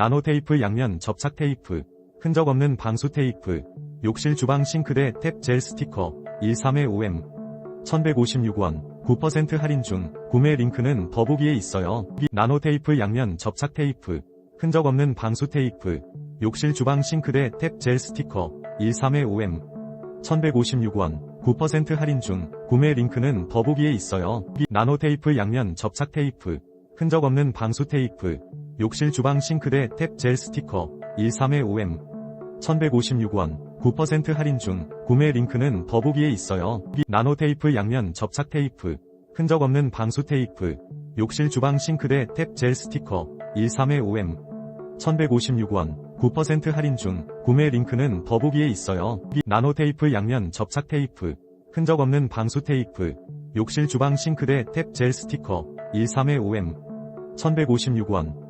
나노 테이프 양면 접착 테이프, 흔적 없는 방수 테이프, 욕실 주방 싱크대 탭 젤 스티커, 13회5M, 1156원, 9% 할인 중, 구매 링크는 더보기에 있어요. 나노 테이프 양면 접착 테이프, 흔적 없는 방수 테이프, 욕실 주방 싱크대 탭 젤 스티커, 13회5M, 1156원, 9% 할인 중, 구매 링크는 더보기에 있어요. 나노 테이프 양면 접착 테이프, 흔적 없는 방수 테이프, 욕실 주방 싱크대 탭 젤 스티커, 13회5M, 1156원, 9% 할인 중, 구매 링크는 더보기에 있어요. 나노 테이프 양면 접착 테이프, 흔적 없는 방수 테이프, 욕실 주방 싱크대 탭 젤 스티커, 13회5M, 1156원, 9% 할인 중, 구매 링크는 더보기에 있어요. 나노 테이프 양면 접착 테이프, 흔적 없는 방수 테이프, 욕실 주방 싱크대 탭 젤 스티커, 13회5M, 1156원,